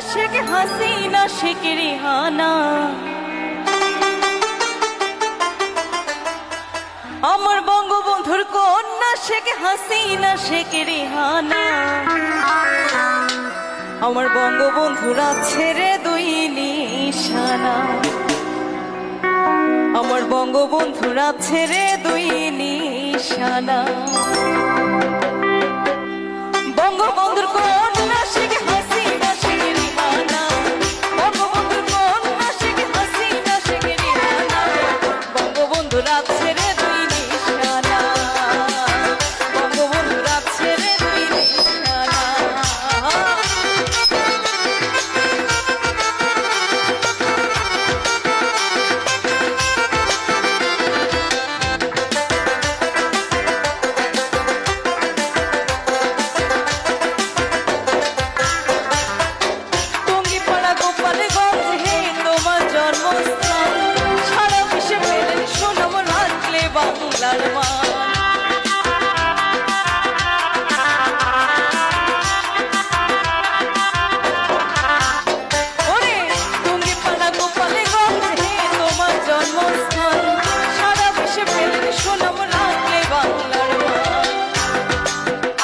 শেখ হাসিনা, শেখ রেহানা। আমার বঙ্গবন্ধুর কন্যা শেখ হাসিনা, শেখ রেহানা। আমার বঙ্গবন্ধুরা ছেড়ে দুই নিশানা। আমার বঙ্গবন্ধুরা ছেড়ে দুই নিশানা।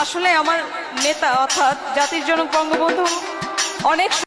আসলে আমার নেতা অর্থাৎ জাতির জনক বঙ্গবন্ধু অনেক